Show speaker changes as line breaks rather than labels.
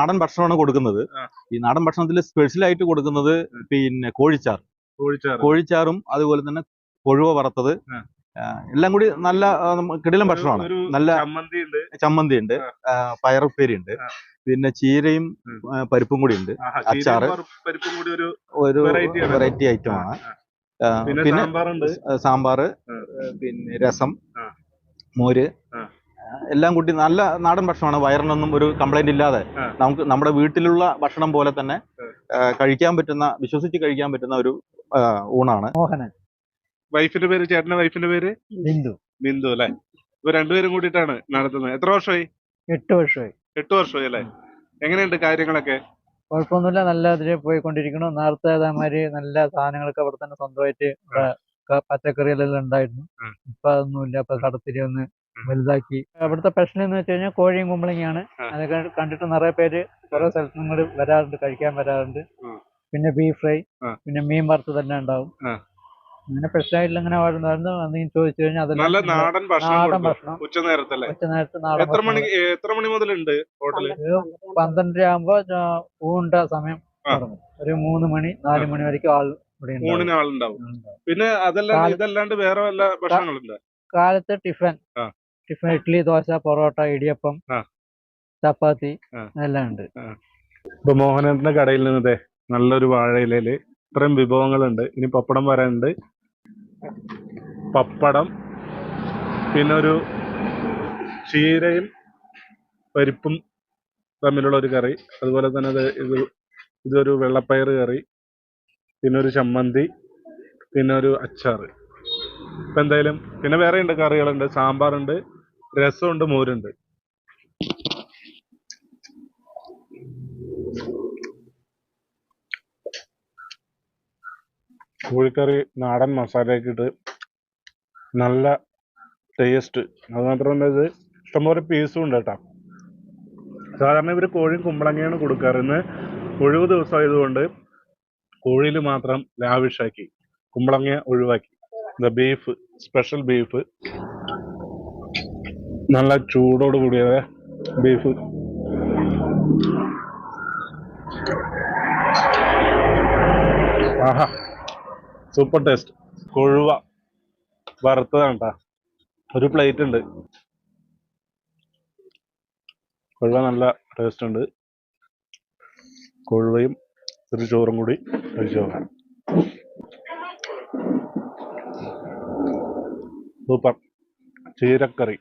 നാടൻ ഭക്ഷണമാണ് കൊടുക്കുന്നത്. ഈ നാടൻ ഭക്ഷണത്തിൽ സ്പെഷ്യൽ ആയിട്ട് കൊടുക്കുന്നത് പിന്നെ കോഴിച്ചാർ
കോഴിച്ചാറ്.
കോഴിച്ചാറും അതുപോലെ തന്നെ കൊഴുവ വറുത്തത്. എല്ലാം കൂടി നല്ല കിടിലം ഭക്ഷണമാണ്. നല്ല
ചമ്മന്തി ഉണ്ട്.
പയറുപ്പേരി ഉണ്ട് പിന്നെ ചീരയും പരിപ്പും കൂടി ഉണ്ട്.
അച്ചാർ
അച്ചാറ്.
ഒരു
വെറൈറ്റി ഐറ്റം ആണ്.
പിന്നെ സാമ്പാർ
പിന്നെ രസം മോര്. എല്ലാം കൂട്ടി നല്ല നാടൻ ഭക്ഷണമാണ്. വയറിനൊന്നും ഒരു കംപ്ലൈന്റ് ഇല്ലാതെ നമുക്ക് നമ്മുടെ വീട്ടിലുള്ള ഭക്ഷണം പോലെ തന്നെ കഴിക്കാൻ പറ്റുന്ന വിശ്വസിച്ച് കഴിക്കാൻ പറ്റുന്ന ഒരു ഊണാണ്.
മോഹനൻ.
വൈഫിന്റെ പേര് ചേട്ടന്റെ വൈഫിന്റെ പേര്?
ബിന്ദു.
ബിന്ദു അല്ലെ? ഇപ്പൊ രണ്ടുപേരും കൂടിയിട്ടാണ് നടത്തുന്നത്. എത്ര വർഷമായി?
എട്ട് വർഷമായി.
എട്ട് വർഷമായി അല്ലെ? എങ്ങനെയുണ്ട് കാര്യങ്ങളൊക്കെ?
കുഴപ്പമൊന്നുമില്ല. നല്ല ഇതിൽ പോയിക്കൊണ്ടിരിക്കുന്നു. നേരത്തെ അതേമാതിരി നല്ല സാധനങ്ങളൊക്കെ അവിടെ തന്നെ സ്വന്തമായിട്ട് പച്ചക്കറികളെല്ലാം ഉണ്ടായിരുന്നു. ഇപ്പൊ അതൊന്നുമില്ല. ഇപ്പൊ കടത്തിരി ഒന്ന് വലുതാക്കി. അവിടുത്തെ സ്പെഷ്യൽ എന്ന് വെച്ച് കഴിഞ്ഞാൽ കോഴിയും കുമ്പളങ്ങിയാണ്. അതൊക്കെ കണ്ടിട്ട് നിറയെ പേര് കുറെ സ്ഥലത്ത് നിങ്ങൾ വരാറുണ്ട് കഴിക്കാൻ വരാറുണ്ട്. പിന്നെ ബീഫ് ഫ്രൈ പിന്നെ മീൻ വറുത്ത് തന്നെ ഉണ്ടാവും.
അങ്ങനെ
അങ്ങനെ സ്പെഷ്യലായിട്ട് ഇങ്ങനെ വരുന്നായിരുന്നു എന്തെങ്കിലും ചോദിച്ചു കഴിഞ്ഞാൽ
നല്ല നാടൻ
നാടൻ. ഭക്ഷണം
ഉച്ച നേരത്തല്ലേ
ഉച്ച നേരത്ത് നാടൻ
എത്ര മണി എത്ര മണി മുതലുണ്ട് ഹോട്ടൽ?
ഒരു പന്ത്രണ്ടര ആകുമ്പോ ഊണ്ട സമയം ഒരു മൂന്ന് മണി നാല് മണി വരെ ആൾ.
ഊണിന് ആളുണ്ടാവും. പിന്നെ
അതല്ല
ഇതല്ലാണ്ട് വേറെ വല്ല ഭക്ഷണങ്ങളുണ്ട്?
കാലത്തെ ടിഫൻ. ടിഫൻ ഇഡ്ഡലി ദോശ പൊറോട്ട ഇടിയപ്പം. ചപ്പാത്തി. എല്ലാം ഉണ്ട്.
ഇപ്പൊ മോഹനന്റെ കടയിൽ നിന്നതേ നല്ലൊരു വാഴയിലയിൽ ഇത്രയും വിഭവങ്ങളുണ്ട്. ഇനി പപ്പടം വരാനുണ്ട് പപ്പടം പിന്നെ ഒരു ചീരയും പരിപ്പും തമ്മിലുള്ള ഒരു കറി. അതുപോലെ തന്നെ ഇത് ഇത് ഇതൊരു വെള്ളപ്പയർ കറി പിന്നെ ഒരു ചമ്മന്തി പിന്നെ ഒരു അച്ചാറ്. ഇപ്പൊ എന്തായാലും പിന്നെ വേറെ ഉണ്ട് കറികളുണ്ട്. സാമ്പാറുണ്ട്. രസമുണ്ട് മോരുണ്ട്. കോഴിക്കറി നാടൻ മസാലയൊക്കെ ഇട്ട് നല്ല ടേസ്റ്റ് അത് മാത്രമല്ല ഇത് ഇഷ്ടംപോലെ പീസും ഉണ്ട് കേട്ടോ സാധാരണ ഇവർ കോഴിയും കുമ്പളങ്ങയാണ് കൊടുക്കാറ്. ഇന്ന് ഒഴിവ് ദിവസമായതുകൊണ്ട് കോഴിയിൽ മാത്രം ലാവിഷാക്കി കുമ്പളങ്ങ ഒഴിവാക്കി. ബീഫ് സ്പെഷ്യൽ ബീഫ് നല്ല ചൂടോട് കൂടിയത് ബീഫ് ആഹാ. സൂപ്പർ ടേസ്റ്റ് കൊഴുവ. വറുത്തതാണ് ട്ടാ. ഒരു പ്ലേറ്റ് ഉണ്ട്. കൊഴുവ നല്ല ടേസ്റ്റ് ഉണ്ട്. കൊഴുവയും ഒരു ചോറും കൂടി കഴിച്ചു നോക്കാം. സൂപ്പർ ചീരക്കറി.